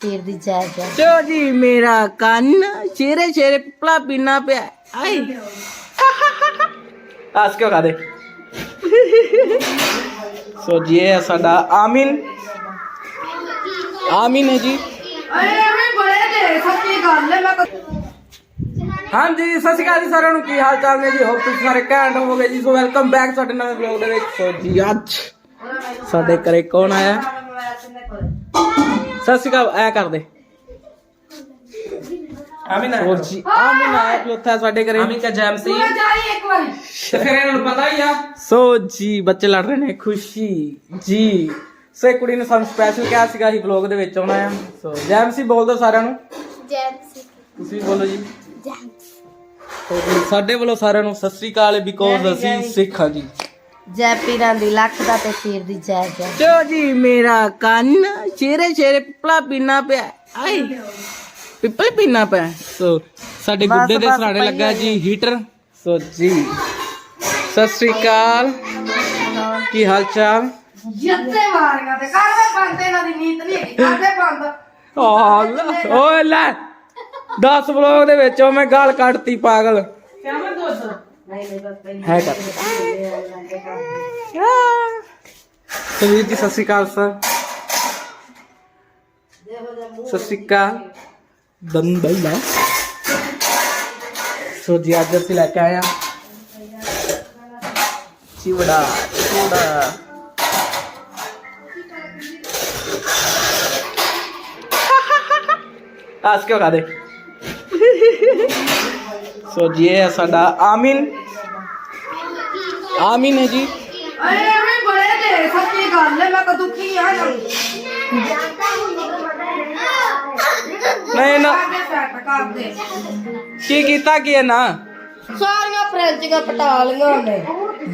ਤੀਰ ਦੀ ਜੈ ਜੈ ਚੋ ਜੀ ਮੇਰਾ ਕੰਨ ਚਿਹਰੇ ਚਿਹਰੇ ਪਿਪਲਾ ਪੀਣਾ ਪਿਆ ਆਈ ਆਸ ਕਿਉਂ ਕਾ ਦੇ ਸੋ ਜੀ ਇਹ ਹੈ ਸਾਡਾ ਆਮਿਨ ਆਮਿਨ ਹੈ ਜੀ ਹਾਂਜੀ ਸਤਿ ਸ਼੍ਰੀ ਅਕਾਲ ਜੀ ਸਾਰਿਆਂ ਨੂੰ ਕੀ ਹਾਲ ਚਾਲ ਨੇ ਜੀ ਹੋਪ ਤੁਸੀਂ ਸਾਰੇ ਘੈਂਟ ਹੋਵੋਗੇ ਜੀ ਸੋ ਵੈਲਕਮ ਬੈਕ ਸਾਡੇ ਨਵੇਂ ਵਲੌਗ ਦੇ ਵਿੱਚ ਸੋ ਜੀ ਅੱਜ ਸਾਡੇ ਘਰੇ ਕੌਣ ਆਇਆ ਸਤਿ ਸ਼੍ਰੀ ਅਕਾਲ ਐ ਕਰਦੇ। ਆਮਿਨ ਹੋਰ ਜੀ ਆਮਿਨ ਆਇਆ ਚੌਥਾ ਸਾਡੇ ਘਰੇ। ਆਮਿਨ ਕਾ ਜੈਮ ਸੀ। ਤੇ ਫਿਰ ਇਹਨਾਂ ਨੂੰ ਪਤਾ ਹੀ ਆ। ਸੋ ਜੀ ਬੱਚੇ ਲੜ ਰਹੇ ਨੇ ਖੁਸ਼ੀ। ਜੀ ਸੋ ਇਹ ਕੁੜੀ ਨੇ ਸਾਨੂੰ ਸਪੈਸ਼ਲ ਕਿਹਾ ਸੀਗਾ ਹੀ ਵਲੌਗ ਦੇ ਵਿੱਚ ਆਉਣਾ ਆ। ਸੋ ਜੈਮ ਸੀ ਬੋਲ ਦਿਓ ਸਾਰਿਆਂ ਨੂੰ। ਜੈ ਤੁਸੀਂ ਵੀ ਬੋਲੋ ਜੀ। ਜੈ ਸੋ ਜੀ ਸਾਡੇ ਵੱਲੋਂ ਸਾਰਿਆਂ ਨੂੰ ਸਤਿ ਸ੍ਰੀ ਅਕਾਲ ਬਿਕੋਜ਼ ਅਸੀਂ ਸਿੱਖ ਹਾਂ ਜੀ। ਜੈ ਪੀਰਾਂ ਦੀ ਲੱਖ ਦਾ ਤੇ ਤੀਰ ਦੀ ਜੈ ਜੈ। ਚੋ ਜੀ ਮੇਰਾ ਕੰਨ ਚਿਹਰੇ ਚਿਹਰੇ ਪਿਪਲਾ ਪੀਣਾ ਪਿਆ। ਆਈ। ਪਿਪਲ ਪੀਣਾ ਪਿਆ। ਸੋ ਸਾਡੇ ਬਸ, ਗੁੱਡੇ ਦੇ ਬਸ, ਸਰਾਣੇ ਪਈ ਲੱਗਾ ਜੀ ਹੀਟਰ। ਸੋ ਜੀ ਸਤਿ ਸ੍ਰੀ ਅਕਾਲ। ਕੀ ਹਾਲ ਚਾਲ? ਜੱਤੇ ਮਾਰੀਆਂ ਤੇ ਕਰਦੇ ਬੰਦ ਇਹਨਾਂ ਦੀ ਨੀਤ ਨਹੀਂ ਹੈਗੀ। ਕਰਦੇ ਬੰਦ। ਲੈ, ਓਏ ਲੈ 10 ਵਲੋਗ ਦੇ ਵਿੱਚ ਉਹ ਮੈਂ ਗਾਲ ਕੱਢਤੀ ਪਾਗਲ। ਹੈ ਕਰ ਸੋ ਵੀਰ ਜੀ ਸਤਿ ਸ਼੍ਰੀ ਅਕਾਲ ਸਰ ਸਤਿ ਸ਼੍ਰੀ ਅਕਾਲ ਦੰਦਲਾ ਸੋ ਜੀ ਅੱਜ ਅਸੀਂ ਲੈ ਕੇ ਆਏ ਆ ਚਿਵੜਾ ਚਿਵੜਾ ਆਸ ਕਿਉਂ ਕਾ ਦੇ ਸੋ ਜੀ ਇਹ ਹੈ ਸਾਡਾ ਆਮਿਨ ਹੈ ਜੀ। ਅਰੇ ਐਵੇਂ ਬੜੇ ਦੇ ਸੱਚੀ ਗੱਲ ਹੈ ਮੈਂ ਕਦੋਂ ਦੁਖੀ ਆ ਨਾ ਨਹੀਂ ਨਾ ਕਰਦੇ ਕੀ ਕੀਤਾ ਕੀ ਹੈ ਨਾ? ਸਾਰੀਆਂ ਫ੍ਰੈਂਚੀਆਂ ਪਟਾ ਲੀਆਂ ਉਹਨੇ।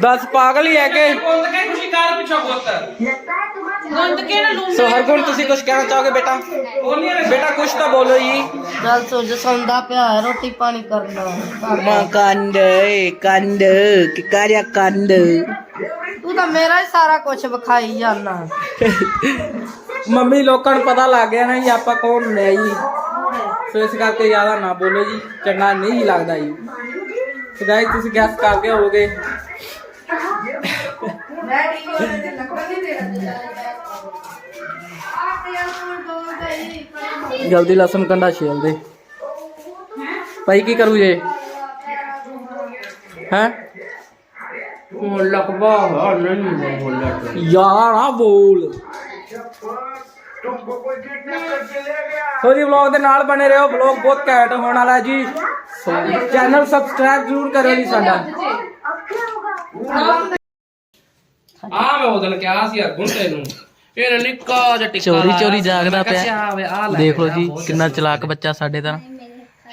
ਦਸ ਪਾਗਲ ਹੀ ਹੈ ਕਿ ਬੋਲ ਕੇ ਖੁਸ਼ੀ ਕਰ ਪਿੱਛੋਂ ਪੁੱਤ। ਸੋ ਹਰਗੁਣ ਤੁਸੀਂ ਕੁਝ ਕਹਿਣਾ ਚਾਹੋਗੇ ਬੇਟਾ? ਬੇਟਾ ਕੁਝ ਤਾਂ ਬੋਲੋ ਜੀ। ਚੱਲ ਸੁੱਜ ਸੌਂਦਾ ਪਿਆ ਰੋਟੀ ਪਾਣੀ ਕਰਨਾ ਮਾਂ ਕੰਡ ਏ ਕੰਡ ਕਿ ਕਾਰਿਆ ਕੰਡ ਤੂੰ ਤਾਂ ਮੇਰਾ ਹੀ ਸਾਰਾ ਕੁਝ ਵਿਖਾਈ ਜਾਣਾ ਮੰਮੀ ਲੋਕਾਂ ਨੂੰ ਪਤਾ ਲੱਗ ਗਿਆ ਨਾ ਜੀ ਆਪਾਂ ਕੌਣ ਆ ਜੀ? ਸੋ ਇਸ ਕਰਕੇ ਜ਼ਿਆਦਾ ਨਾ ਬੋਲੋ ਜੀ ਚੰਗਾ ਨਹੀਂ ਲੱਗਦਾ ਜੀ। ਸੋ ਗਾਇਸ ਤੁਸੀਂ ਗੈਸ ਹੋਵੋਗੇ। ਮੈਂ ਟੀਵੀ ਵਾਲੇ ਤੇ ਨਹੀਂ ਦੇਣਾ ਤੇ ਜਲਦੀ ਲਸਣ ਕੰਡਾ ਛੇਲ ਦੇ। ਭਾਈ ਕੀ ਕਰੂ ਜੇ? ਹੈ? ਉਹ ਲਕਬਾ ਹਾਂ ਨਹੀਂ ਬੋਲਿਆ ਯਾਰ ਆ ਬੋਲ। ਸੋ ਜੀ ਵਲੌਗ ਦੇ ਨਾਲ ਬਣੇ ਰਹੋ। ਵਲੌਗ ਬਹੁਤ ਘੈਂਟ ਹੋਣ ਵਾਲਾ ਹੈ ਜੀ। ਸੋ ਚੈਨਲ ਸਬਸਕ੍ਰਾਈਬ ਜ਼ਰੂਰ ਕਰਿਓ ਜੀ ਸਾਡਾ। ਆ ਮੈਂ ਉਹਦਨ ਕਿਹਾ ਸੀ ਗੁੰਡੇ ਨੂੰ ਇਹ ਨਿੱਕਾ ਜਿਹਾ ਟਿੱਕਾ ਚੋਰੀ ਲਾਇਆ ਚੋਰੀ ਸੀ। ਜਾਗਦਾ ਮੈਂ ਕਿਹਾ ਪਿਆ। ਸੀ ਆ ਵੇ ਆ ਲੈ ਦੇਖ ਲਓ ਜੀ ਕਿੰਨਾ ਚਲਾਕ ਬੱਚਾ ਸਾਡੇ ਦਾ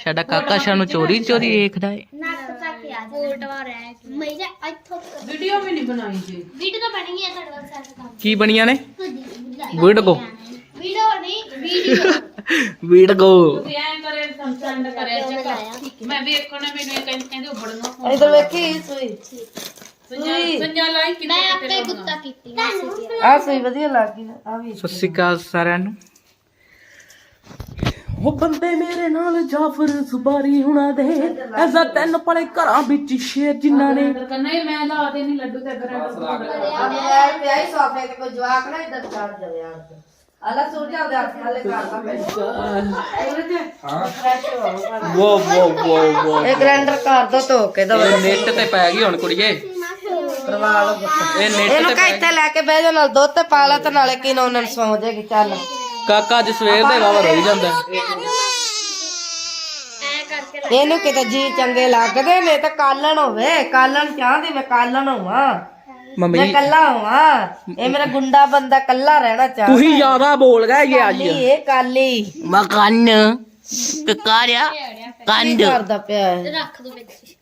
ਸਾਡਾ ਕਾਕਾ ਸਾਨੂੰ ਚੋਰੀ ਚੋਰੀ ਵੇਖਦਾ ਏ। ਨੱਕ ਤੱਕ ਆ ਫੋਟੋ ਰਹਿ ਮੈਂ ਜਾ ਇੱਥੋਂ ਵੀਡੀਓ ਵੀ ਨਹੀਂ ਬਣਾਈ ਜੀ। ਵੀਡੀਓ ਤਾਂ ਬਣੀ ਹੈ ਤੁਹਾਡੇ ਕੋਲ ਸਾਰੇ ਕੰਮ। ਕੀ ਬਣੀਆਂ ਨੇ? ਗੁੱਡ ਗੋ ਵੀਡੀਓ ਨਹੀਂ ਵੀਡੀਓ। ਵੀਡ ਗੋ ਮੈਂ ਵੇਖਣਾ ਮੈਨੂੰ ਇਹ ਕਹਿੰਦੇ ਕਹਿੰਦੇ ਉਬੜਨਾ ਇਧਰ ਵੇਖੀ ਸੂਈ। ਸੰਜਾ ਲਾਈ ਕਿ ਮੈਂ ਆਪੇ ਗੁੱਤਾ ਕੀਤੀ। ਮੈਂ ਸਿੱਧੀ ਆ ਸੂਈ ਵਧੀਆ ਲੱਗ ਗਈ ਆ ਵੀ ਸਤਿ ਸ਼੍ਰੀ ਅਕਾਲ ਸਾਰਿਆਂ ਨੂੰ। ਉਹ ਬੰਦੇ ਮੇਰੇ ਨਾਲ ਜਾਫਰ ਜ਼ੁਬਾਰੀ ਹੁਣਾ ਦੇ। ਐਸਾ ਤਿੰਨ ਪਲੇ ਘਰਾਂ ਵਿੱਚ ਸ਼ੇਰ ਜਿਨ੍ਹਾਂ ਨੇ। ਕਰਨਾ ਇਹ ਮੈਂ ਲਾ ਦੇ ਨਹੀਂ ਲੱਡੂ ਤੇ ਗਰੰਟ ਆ ਮੈਂ ਪਿਆਈ ਸੋਫੇ ਤੇ ਕੋਈ ਜਵਾਕ ਨਾ ਇਧਰ ਚੜ ਜਾਵੇ ਆ ਅਲਾ ਸੂਟ ਜਾ ਦੇ ਹੱਥ ਨਾਲੇ ਕਰਦਾ ਵੋ ਵੋ ਵੋ ਵੋ ਇਹ ਗ੍ਰੈਂਡਰ ਕਰ ਦੋ ਧੋ ਕੇ ਦੋ। ਇਹ ਨੈਟ ਤੇ ਪੈ ਗਈ ਹੁਣ ਕੁੜੀਏ। ਕਰਵਾ ਲਓ ਇਹ ਨੈਟ ਇਹਨੂੰ ਤੇ ਕਹ ਪੈ ਇੱਥੇ ਲੈ ਕੇ ਬਹਿ ਜਾ ਨਾਲ ਦੁੱਧ ਤੇ ਪਾ ਲਾ ਤੇ ਨਾਲੇ ਕੀ ਨਾ ਉਹਨਾਂ ਨੂੰ ਸੌਂ ਜਾਏਗੀ ਚੱਲ। ਕਾਕਾ ਅੱਜ ਸਵੇਰ ਦੇ ਵਾਵਾ ਰੋਈ ਜਾਂਦਾ। ਇਹਨੂੰ ਕਿਤੇ ਜੀ ਚੰਗੇ ਲੱਗਦੇ ਨੇ ਤਾਂ ਕਾਲਣ ਹੋਵੇ ਕਾਲਣ ਚਾਹਦੀ ਮੈਂ ਕਾਲਣ ਹੋਵਾਂ। ਮੈਂ ਮੰਮੀ ਕੱਲਾ ਹੋਵਾਂ। ਇਹ ਮੇਰਾ ਗੁੰਡਾ ਬੰਦਾ ਕੱਲਾ ਰਹਿਣਾ ਚਾਹੁੰਦਾ। ਤੁਸੀਂ ਜ਼ਿਆਦਾ ਬੋਲ ਗਏ ਇਹ ਅੱਜ। ਕਾਲੀ ਇਹ ਕਾਲੀ। ਮਕਾਨ ਕਕਾਰਿਆ ਕੰਡ ਕੀ ਕਰਦਾ ਪਿਆ ਹੈ ਰੱਖ ਦੋ ਵਿੱਚ।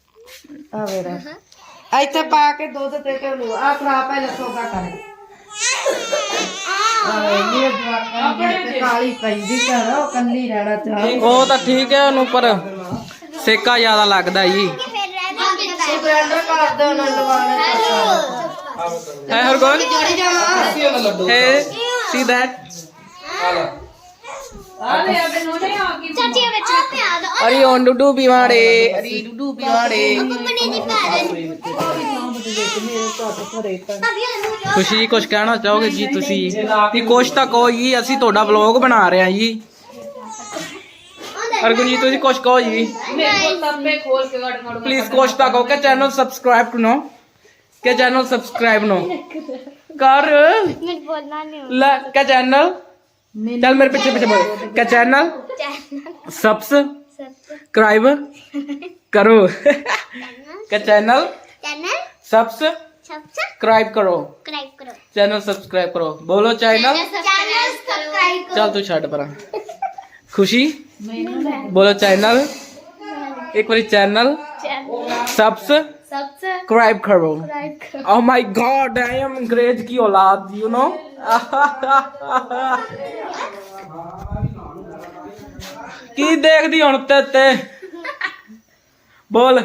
ਆ ਮੇਰਾ ਇੱਥੇ ਪਾ ਕੇ ਦੁੱਧ ਤੇ ਕੇ ਨੂੰ ਆ ਖਰਾ ਪਹਿਲੇ ਸੋਗਾ ਕਰ। ਆਏ ਇਹ ਜਵਾਕਾਂ ਦੀ ਤੇ ਕਾਲੀ ਪੈਂਦੀ ਘਰ ਉਹ ਕੱਲੀ ਰਹਿਣਾ ਚਾਹੁੰਦੀ। ਉਹ ਤਾਂ ਠੀਕ ਹੈ ਉਹਨੂੰ ਪਰ ਸੇਕਾ ਜ਼ਿਆਦਾ ਲੱਗਦਾ ਜੀ। ਇਹ ਗ੍ਰੈਂਡਰ ਕਰ ਦੋ ਉਹਨਾਂ ਲਵਾਣੇ ਹੈ ਹਰਗੋਨ ਹੈ? ਸੀ ਦੈਟ ਅਰੇ ਓਨ ਡੂਡੂ ਬਿਵਾੜੇ ਅਰੇ ਡੂਡੂ ਬਿਵਾੜੇ ਕੰਪਨੀ ਦੀ ਭੈਣ ਤੁਸੀਂ ਕੁਝ ਕਹਿਣਾ ਚਾਹੋਗੇ ਜੀ ਤੁਸੀਂ? ਵੀ ਕੁਛ ਤਾਂ ਕਹੋ ਜੀ ਅਸੀਂ ਤੁਹਾਡਾ ਵਲੌਗ ਬਣਾ ਰਹੇ ਹਾਂ ਜੀ। ਅਰਗੁਨਜੀਤ ਤੁਸੀਂ ਕੁਛ ਕਹੋ ਜੀ। ਮੇਰੇ ਕੋਲ ਲੱਭੇ ਖੋਲ ਕੇ ਗੜ ਗੜ ਪਲੀਜ਼ ਕੁਛ ਤਾਂ ਕਹੋ ਕਿ ਚੈਨਲ ਸਬਸਕ੍ਰਾਈਬ ਕਰੋ क्या चैनल सब्सक्राइब नो? कर। क्या चैनल चल मेरे पीछे पीछे बोल। क्या चैनल सब्सक्राइब करो। क्या चैनल सब्सक्राइब करो। चैनल सब्सक्राइब करो। बोलो चैनल चल तू छठ पर। खुशी? बोलो चैनल एक बार चैनल सब्सक्राइब सब्सक्राइब ਸਬਸਕ੍ਰਾਈਬ करो ਕਰੋ Oh my god, I am अंग्रेज की औलाद, you know? ਕੀ ਦੇਖਦੀ ਹੁਣ ਤੇ ਤੇ ਬੋਲ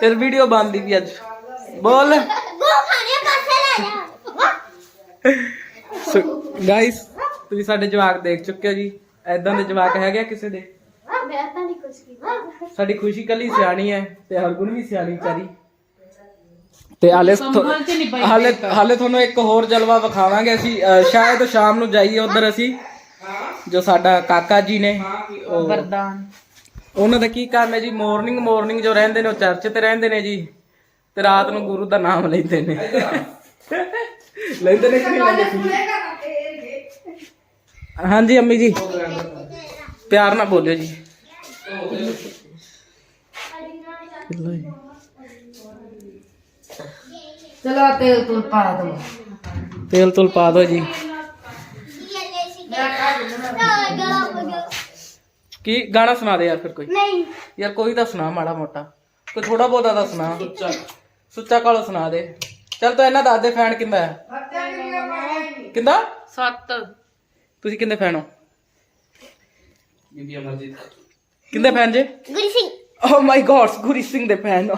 ਤੇਰੀ ਵੀਡੀਓ ਬਣਦੀ ਵੀ ਅੱਜ ਬੋਲ ਗੋ ਖਾਣੇ ਪਾਸੇ ਲੈ ਜਾ ਗਾਇਸ ਤੁਸੀਂ ਸਾਡੇ ਜਵਾਕ ਦੇਖ ਚੁੱਕੇ ਹੋ ਜੀ ਐਦਾਂ ਦੇ ਜਵਾਕ ਹੈਗੇ ਆ ਕਿਸੇ ਦੇ ਮੈਂ ਤਾਂ ਨਹੀਂ ਕੁਝ ਕੀਤਾ। ਸਾਡੀ ਖੁਸ਼ੀ ਕੱਲੀ ਸਿਆਣੀ ਹੈ ਤੇ ਹਰਗੁਣ ਵੀ ਸਿਆਣੀ ਵਿਚਾਰੀ। ਤੇ ਹਾਲੇ ਸੰਭਲ ਹਾਲੇ ਹਾਲੇ ਤੁਹਾਨੂੰ ਇੱਕ ਹੋਰ ਜਲਵਾ ਵਿਖਾਵਾਂਗੇ ਅਸੀਂ ਸ਼ਾਇਦ ਸ਼ਾਮ ਨੂੰ ਜਾਈਏ ਉਧਰ ਅਸੀਂ ਜੋ ਸਾਡਾ ਕਾਕਾ ਜੀ ਨੇ ਉਹ ਵਰਦਾਨ। ਉਹਨਾਂ ਦਾ ਕੀ ਕੰਮ ਹੈ ਜੀ? ਮਾਰਨਿੰਗ ਮਾਰਨਿੰਗ ਜੋ ਰਹਿੰਦੇ ਨੇ ਉਹ ਚਰਚ ਤੇ ਰਹਿੰਦੇ ਨੇ ਜੀ। ਤੇ ਰਾਤ ਨੂੰ ਗੁਰੂ ਦਾ ਨਾਮ ਲੈਂਦੇ ਨੇ। ਲੈਂਦੇ ਨੇ ਕਿ ਨਹੀਂ ਲੈਂਦੇ ਹਾਂਜੀ ਅੰਮੀ ਜੀ। ਪਿਆਰ ਨਾਲ ਬੋਲਿਓ ਜੀ। ਚਲੋ ਤੇਲ ਤੂਲ ਪਾ ਦੋ। ਤੇਲ ਤੁਲ ਪਾ ਦਿਓ ਜੀ। ਕੀ ਗਾਣਾ ਸੁਣਾ ਦੇ ਯਾਰ ਫਿਰ ਕੋਈ। ਨਹੀਂ। ਯਾਰ ਕੋਈ ਤਾਂ ਸੁਣਾ ਮਾੜਾ ਮੋਟਾ। ਕੋਈ ਥੋੜਾ ਬਹੁਤਾ ਤਾਂ ਸੁਣਾ। ਸੁੱਚਾ। ਸੁੱਚਾ ਕਾਲੋ ਸੁਣਾ ਦੇ। ਚੱਲ ਤੂੰ ਇਹਨਾਂ ਦੱਸ ਦੇ ਫੈਨ ਕਿੰਦਾ ਹੈ। ਕਿੰਦਾ? ਸੱਤ। ਤੁਸੀਂ ਕਿੰਦੇ ਫੈਨ ਹੋ? ਇੰਡੀਆ ਮਸਜਿਦ ਕਿੰਦੇ ਫੈਨ ਜੇ? Guri Singh. Oh my god Guri Singh ਦੇ ਫੈਨ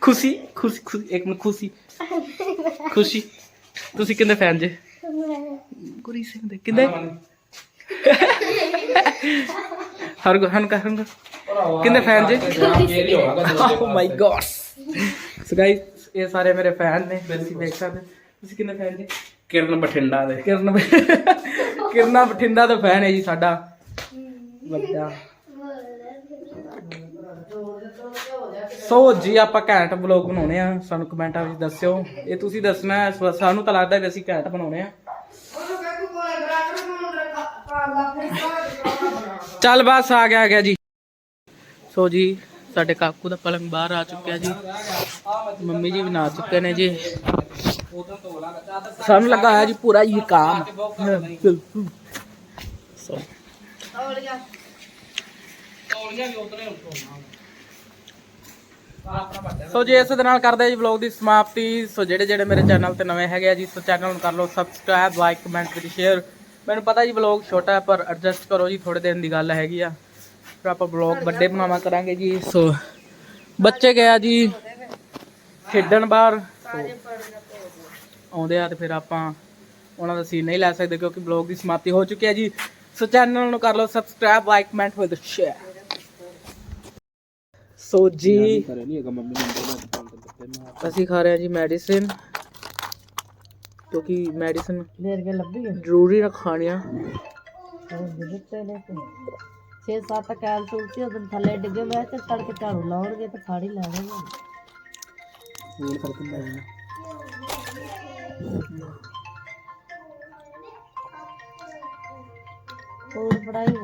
ਖੁਸ਼ੀ ਖੁਸ਼ੀ ਖੁਸ਼ੀ ਇੱਕ ਮਿੰਟ ਖੁਸ਼ੀ। ਖੁਸ਼ੀ। ਤੁਸੀਂ ਕਿੰਦੇ ਫੈਨ ਜੇ? ਗੁਰੀ ਸਿੰਘ ਦੇ। ਕਿੰਦੇ? ਹਰ ਹਨ ਹਨ ਕਿੰਦੇ ਫੈਨ ਜੇ? ਇਹ ਹੋਗਾ ਓ ਮਾਈ ਗॉड ਸੋ ਗਾਇਸ ਇਹ ਸਾਰੇ ਮੇਰੇ ਫੈਨ ਨੇ ਤੁਸੀਂ ਦੇਖ ਸਕਦੇ। ਤੁਸੀਂ ਕਿੰਨੇ ਫੈਨ ਜੀ? ਕਿਰਨ ਬਠਿੰਡਾ ਦੇ। ਕਿਰਨ ਕਿਰਨਾ ਬਠਿੰਡਾ ਦਾ ਫੈਨ ਹੈ ਜੀ ਸਾਡਾ। ਵੱਡਾ। ਸੋ ਜੀ ਆਪਾਂ ਘੈਂਟ ਵਲੌਗ ਬਣਾਉਣੇ ਆ। ਸਾਨੂੰ ਕਮੈਂਟਾਂ ਵਿੱਚ ਦੱਸਿਓ। ਇਹ ਤੁਸੀਂ ਦੱਸਣਾ ਹੈ, ਸ- ਸਾਨੂੰ ਤਾਂ ਲੱਗਦਾ ਵੀ ਅਸੀਂ ਘੈਂਟ ਬਣਾਉਣੇ ਆ। ਚੱਲ ਬਸ ਆ ਗਿਆ ਆ ਗਿਆ ਜੀ। ਸੋ ਜੀ ਸਾਡੇ ਕਾਕੂ ਦਾ ਪਲੰਗ ਬਾਹਰ ਆ ਚੁੱਕਿਆ ਜੀ। ਮੰਮੀ ਜੀ ਵੀ ਨਾ ਚੁੱਕੇ ਨੇ ਜੀ। ਸਾਨੂੰ ਲੱਗਾ ਹੈ ਜੀ ਪੂਰਾ ਇਹ ਕੰਮ। ਸੋ। ਸੋ ਜੀ, ਇਸ ਦੇ ਨਾਲ ਕਰਦੇ ਆ ਜੀ ਵਲੌਗ ਦੀ ਸਮਾਪਤੀ। ਸੋ ਜਿਹੜੇ ਜਿਹੜੇ ਮੇਰੇ ਚੈਨਲ ਤੇ ਨਵੇਂ ਹੈਗੇ ਆ ਜੀ, ਸੋ ਚੈਨਲ ਨੂੰ ਕਰ ਲਓ ਸਬਸਕ੍ਰਾਈਬ ਲਾਈਕ ਕਮੈਂਟ ਤੇ ਸ਼ੇਅਰ ਮੈਨੂੰ ਪਤਾ ਜੀ ਵਲੌਗ ਛੋਟਾ ਹੈ, ਪਰ ਐਡਜਸਟ ਕਰੋ ਜੀ ਥੋੜੇ ਦਿਨ ਦੀ ਗੱਲ ਹੈਗੀ ਆ। ਫਿਰ ਆਪਾਂ ਵਲੌਗ ਵੱਡੇ ਬਣਾਵਾ ਕਰਾਂਗੇ ਜੀ। ਸੋ ਬੱਚੇ ਗਿਆ ਜੀ ਖੇਡਣ ਬਾਹਰ। ਆਉਂਦੇ ਆ ਤੇ ਫਿਰ ਆਪਾਂ ਉਹਨਾਂ ਦਾ ਸੀਨ ਨਹੀਂ ਲੈ ਸਕਦੇ ਕਿਉਂਕਿ ਬਲੌਗ ਦੀ ਸਮਾਪਤੀ ਹੋ ਚੁੱਕੀ ਹੈ ਜੀ। ਸੋ ਚੈਨਲ ਨੂੰ ਕਰ ਲਓ subscribe like comment with share so ਜੀ ਅਸੀਂ ਖਾ ਰਹੇ ਹਾਂ ਜੀ ਮੈਡੀਸਿਨ ਕਿਉਂਕਿ ਮੈਡੀਸਿਨ ਦੇਰ ਕੇ ਲੱਭੀ ਹੈ ਜ਼ਰੂਰੀ ਨਾ ਖਾਣੀਆਂ। ਦਿੱਤੇ ਨੇ 6-7 ਕੈਪਸੂਲ ਸੀ ਉਹਦੇ ਥੱਲੇ ਡਿੱਗੇ ਮੈਂ ਤੇ ਤੜਕੇ ਝਾੜੂ ਲਾਉਣਗੇ ਤੇ ਫਾੜੀ ਲੈਣਗੇ ਫੋਨ ਕਰ ਦਿੰਦਾ ਜੀ ਹੋਰ ਪੜਾਈ